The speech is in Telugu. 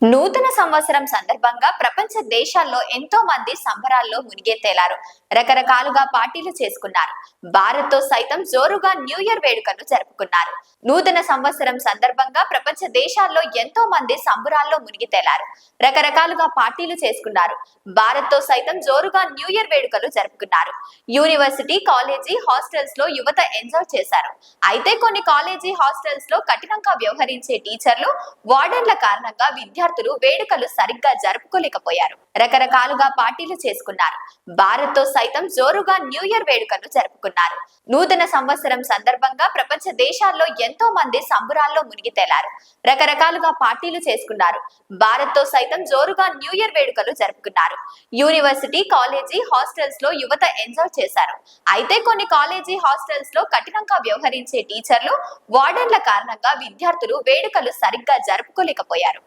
నూతన సంవత్సరం సందర్భంగా ప్రపంచ దేశాల్లో ఎంతో మంది సంబరాల్లో మునిగెత్తేలారు రకరకాలుగా పార్టీలు చేసుకున్నారు. భారత్తో సైతం జోరుగా న్యూ ఇయర్ వేడుకలు జరుపుకున్నారు. నూతన సంవత్సరం సందర్భంగా ప్రపంచ దేశాల్లో ఎంతో మంది సంబరాల్లో మునిగితేలారు. రకరకాలుగా పార్టీలు చేసుకున్నారు. భారత్తో సైతం జోరుగా న్యూ ఇయర్ వేడుకలు జరుపుకున్నారు. యూనివర్సిటీ కాలేజీ హాస్టల్స్లో యువత ఎంజాయ్ చేశారు. అయితే కొన్ని కాలేజీ హాస్టల్స్లో కఠినంగా వ్యవహరించే టీచర్లు వార్డెన్ల కారణంగా విద్యార్థులు వేడుకలు సరిగ్గా జరుపుకోలేకపోయారు. రకరకాలుగా పార్టీలు చేసుకున్నారు. భారత్తో సైతం జోరుగా న్యూ ఇయర్ వేడుకలు జరుపుకున్నారు. నూతన సంవత్సరం సందర్భంగా ప్రపంచ దేశాల్లో ఎంతో మంది సంబురాల్లో మునిగి తేలారు. రకరకాలుగా పార్టీలు చేసుకున్నారు. భారత్తో సైతం జోరుగా న్యూ ఇయర్ వేడుకలు జరుపుకున్నారు. యూనివర్సిటీ కాలేజీ హాస్టల్స్లో యువత ఎంజాయ్ చేశారు. అయితే కొన్ని కాలేజీ హాస్టల్స్లో కఠినంగా వ్యవహరించే టీచర్లు వార్డెన్ల కారణంగా విద్యార్థులు వేడుకలు సరిగ్గా జరుపుకోలేకపోయారు.